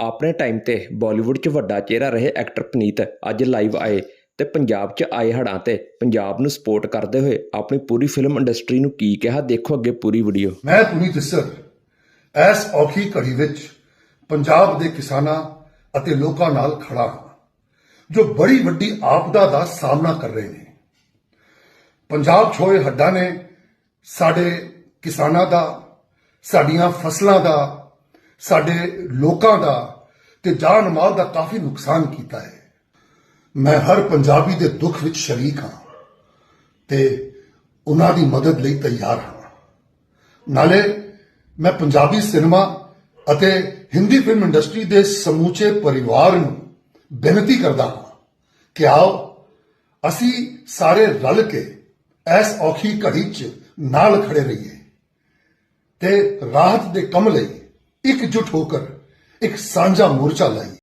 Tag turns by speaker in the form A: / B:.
A: ਆਪਣੇ ਟਾਈਮ ਤੇ ਬਾਲੀਵੁੱਡ 'ਚ ਵੱਡਾ ਚਿਹਰਾ ਰਹੇ ਐਕਟਰ ਪਨੀਤ ਅੱਜ ਲਾਈਵ ਆਏ ਤੇ ਪੰਜਾਬ 'ਚ ਆਏ ਹੜ੍ਹਾਂ ਤੇ ਪੰਜਾਬ ਨੂੰ ਸਪੋਰਟ ਕਰਦੇ ਹੋਏ ਆਪਣੀ ਪੂਰੀ ਫਿਲਮ ਇੰਡਸਟਰੀ ਨੂੰ ਕੀ ਕਿਹਾ, ਦੇਖੋ ਅੱਗੇ ਪੂਰੀ ਵੀਡੀਓ।
B: ਮੈਂ ਪੁਨੀਤ ਇਸਰ ਐਸ ਔਖੀ ਘੜੀ ਵਿੱਚ ਪੰਜਾਬ ਦੇ ਕਿਸਾਨਾਂ ਅਤੇ ਲੋਕਾਂ ਨਾਲ ਖੜਾ ਹਾਂ, ਜੋ ਬੜੀ ਵੱਡੀ ਆਪਦਾ ਦਾ ਸਾਹਮਣਾ ਕਰ ਰਹੇ ਨੇ। ਪੰਜਾਬ ਛੋਏ ਹੱਡਾਂ ਨੇ ਸਾਡੇ ਕਿਸਾਨਾਂ ਦਾ, ਸਾਡੀਆਂ ਫਸਲਾਂ ਦਾ ਸਾਡੇ ਲੋਕਾਂ ਦਾ ਤੇ ਜਾਨ ਮਾਲ ਦਾ ਕਾਫੀ ਨੁਕਸਾਨ ਕੀਤਾ ਹੈ। ਮੈਂ ਹਰ ਪੰਜਾਬੀ ਦੇ ਦੁੱਖ ਵਿੱਚ ਸ਼ਰੀਕ ਹਾਂ ਤੇ ਉਹਨਾਂ ਦੀ ਮਦਦ ਲਈ ਤਿਆਰ ਹਾਂ। ਨਾਲੇ ਮੈਂ ਪੰਜਾਬੀ ਸਿਨੇਮਾ ਅਤੇ ਹਿੰਦੀ ਫਿਲਮ ਇੰਡਸਟਰੀ ਦੇ ਸਮੂਚੇ ਪਰਿਵਾਰ ਨੂੰ ਬੇਨਤੀ ਕਰਦਾ ਹਾਂ ਕਿ ਆਓ, ਅਸੀਂ ਸਾਰੇ ਰਲ ਕੇ ਇਸ ਔਖੀ ਘੜੀ 'ਚ ਨਾਲ ਖੜੇ ਰਹੀਏ ਤੇ ਰਾਹਤ ਦੇ ਕੰਮ ਲਈ ਇਕਜੁੱਟ ਹੋ ਕਰ ਇੱਕ ਸਾਂਝਾ ਮੋਰਚਾ ਲਾਈਏ